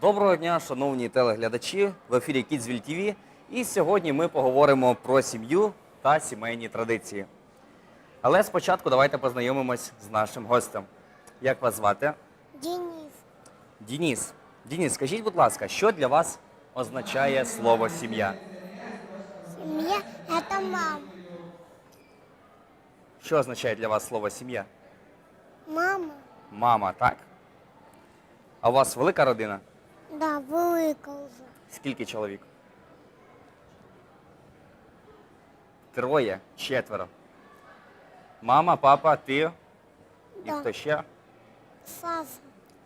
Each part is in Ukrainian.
Доброго дня, шановні телеглядачі. В ефірі Kidsville TV. І сьогодні ми поговоримо про сім'ю та сімейні традиції. Але спочатку давайте познайомимось з нашим гостем. Як вас звати? Денис. Дініс. Дініс, скажіть, будь ласка, що для вас означає слово сім'я? Семья – это мама. Що означає для вас слово сім'я? Мама, Мама, так? А у вас велика родина? Да, велика вже. Скільки чоловік? Троє, четверо. Мама, папа, ти і Да. хто ще? Саша,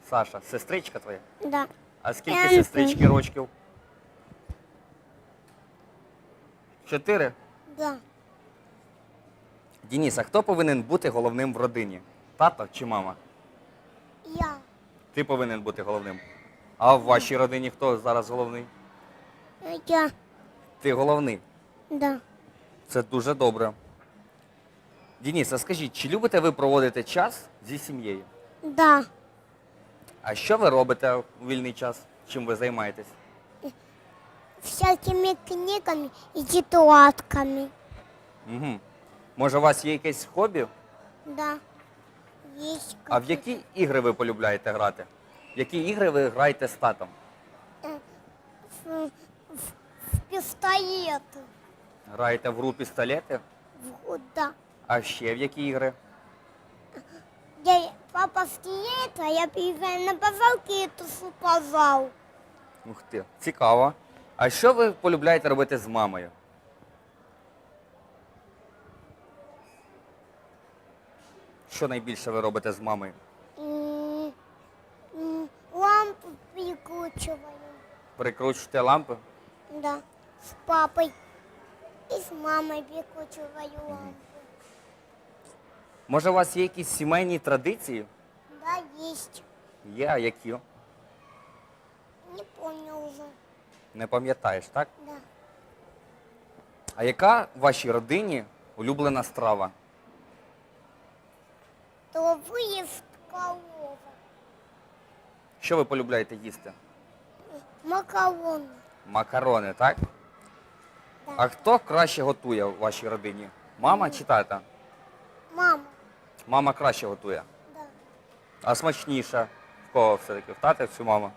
Саша, сестричка твоя. да. А скільки Янка. сестрички рочків? Чотири. Да. Дініс, а хто повинен бути головним в родині? Тато чи мама? Я. Ти повинен бути головним. А в вашій родині хто зараз головний? Я. Ти головний. Да. Це дуже добре. Дініс, а скажіть, чи любите ви проводити час зі сім'єю? Да. А що ви робите у вільний час? Чим ви займаєтесь? Всякими книгами и тетрадками. Угу. Може, у вас є якесь хобі? Да. Есть А в які ігри ви полюбляєте грати? В які ігри ви граєте з татом? в, в, в пистолеты. Граєте в гру пістолети? В, да. А ще в які ігри? Я, папа стреляет, а я бегаю на базалке и тушу пожал. Ух ти, цікаво. А що ви полюбляєте робити з мамою? Що найбільше ви робите з мамою? Прикручиваю. Прикручуєте лампи? Да, с папой и с мамой прикручиваю лампу. Може, у вас є якісь сімейні традиції? Да, есть. Є, а які? Не помню уже. Не пам'ятаєш, так? Да. А яка в вашій родині улюблена страва? То выезд корова. Що ви полюбляєте їсти? Макароны. Макарони, так? Да. А хто краще готує в вашій родині? Мама чи тата? Мама. Мама краще готує. Да. А смачніше? В кого все-таки? В тата чи мама?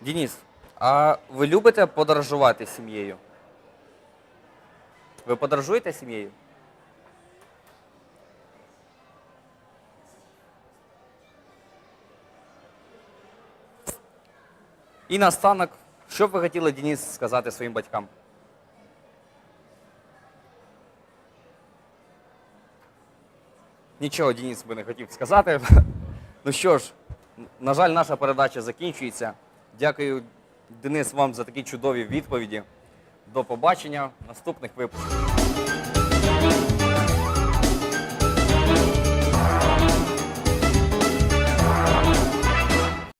Дініс, а ви любите подорожувати з сім'єю? Ви подорожуєте з сім'єю? І наостанок, що б ви хотіли, Дініс, сказати своїм батькам? Нічого Денис би не хотів сказати. Ну що ж, на жаль, наша передача закінчується. Дякую, Денис, вам за такі чудові відповіді. До побачення в наступних випусках.